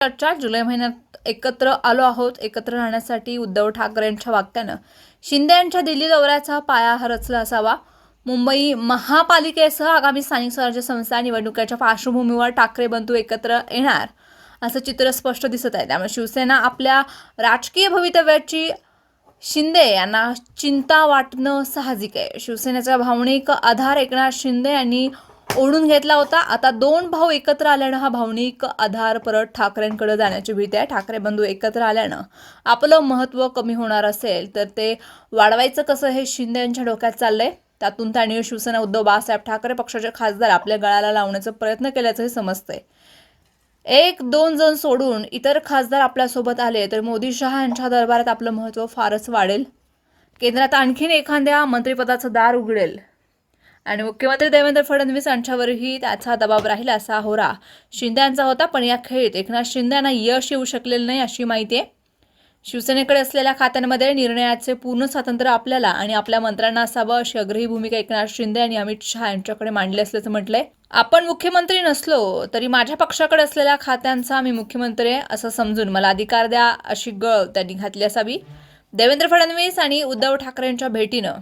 चर्चा जुलै महिन्यात एकत्र आलो आहोत. एकत्र राहण्यासाठी उद्धव ठाकरेंच्या वाक्यानं शिंदे यांच्या दिल्ली दौऱ्याचा पाया रचला असावा. मुंबई महापालिकेसह आगामी स्थानिक स्वराज्य संस्था निवडणुकीच्या पार्श्वभूमीवर ठाकरे बंधू एकत्र येणार असं चित्र स्पष्ट दिसत आहे. त्यामुळे शिवसेना आपल्या राजकीय भवितव्याची शिंदे यांना चिंता वाटणं साहजिक आहे. शिवसेनेचा भावनिक आधार एकनाथ शिंदे यांनी ओढून घेतला होता. आता दोन भाऊ एकत्र आल्यानं हा भावनिक आधार परत ठाकरेंकडे जाण्याची भीती आहे. ठाकरे बंधू एकत्र आल्यानं आपलं महत्त्व कमी होणार असेल तर ते वाढवायचं कसं हे शिंदे यांच्या डोक्यात चाललंय. त्यातून त्यांनी शिवसेना उद्धव बाळासाहेब ठाकरे पक्षाचे खासदार आपल्या गळाला लावण्याचा प्रयत्न केल्याचंही समजतंय. एक दोन जण सोडून इतर खासदार आपल्यासोबत आले तर मोदी शहा यांच्या दरबारात आपलं महत्त्व फारच वाढेल. केंद्रात आणखीन एखाद्या मंत्रिपदाचं दार उघडेल. आणि मुख्यमंत्री देवेंद्र फडणवीस यांच्यावरही त्याचा दबाव राहील असा होरा शिंदे यांचा होता पण या खेळीत एकनाथ शिंदे यांना यश येऊ शकलेलं नाही अशी माहिती आहे. शिवसेनेकडे असलेल्या खात्यांमध्ये निर्णयाचे पूर्ण स्वातंत्र्य आपल्याला आणि आपल्या मंत्र्यांना असावं अशी आग्रही भूमिका एकनाथ शिंदे आणि अमित शहा यांच्याकडे मांडली असल्याचं म्हटलंय. आपण मुख्यमंत्री नसलो तरी माझ्या पक्षाकडे असलेल्या खात्यांचा मी मुख्यमंत्री आहे असं समजून मला अधिकार द्या अशी गळ त्यांनी घातली असावी. देवेंद्र फडणवीस आणि उद्धव ठाकरेंच्या भेटीनं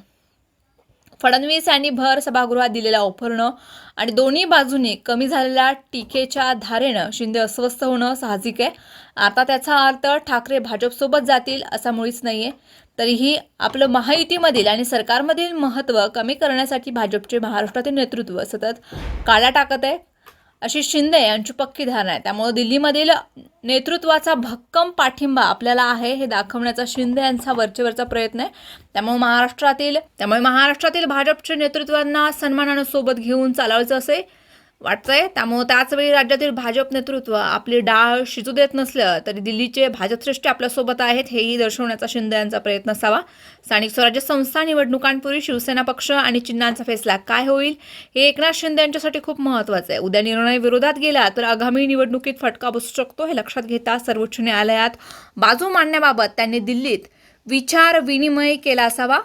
फडणवीस यांनी भर सभागृहात दिलेल्या ऑफरनं आणि दोन्ही बाजूनी कमी झालेल्या टीकेच्या धारेनं शिंदे अस्वस्थ होणं साहजिक आहे. आता त्याचा अर्थ ठाकरे भाजपसोबत जातील असा मुळीच नाही आहे तरीही आपलं महायुतीमधील आणि सरकारमधील महत्त्व कमी करण्यासाठी भाजपचे महाराष्ट्रातील नेतृत्व सतत काळ्या टाकत आहे. अशी शिंदे यांची पक्की धारणा आहे. त्यामुळे दिल्लीमधील नेतृत्वाचा भक्कम पाठिंबा आपल्याला आहे हे दाखवण्याचा शिंदे यांचा वरचेवरचा प्रयत्न आहे. त्यामुळे महाराष्ट्रातील त्यामुळे महाराष्ट्रातील भाजपच्या नेतृत्वांना सन्मानानं सोबत घेऊन चालवायचं असे वाटतंय. त्यामुळे त्याचवेळी राज्यातील भाजप नेतृत्व आपली डाळ शिजू देत नसलं तरी दिल्लीचे भाजपश्रेष्ठी आपल्यासोबत आहेत हेही दर्शवण्याचा शिंदे यांचा प्रयत्न असावा. स्थानिक स्वराज्य संस्था निवडणुकांपूर्वी शिवसेना पक्ष आणि चिन्हांचा फैसला काय होईल हे एकनाथ शिंदे यांच्यासाठी खूप महत्त्वाचं आहे. उद्या निर्णय विरोधात गेला तर आगामी निवडणुकीत फटका बसू शकतो हे लक्षात घेता सर्वोच्च न्यायालयात बाजू मांडण्याबाबत त्यांनी दिल्लीत विचार विनिमय केला असावा.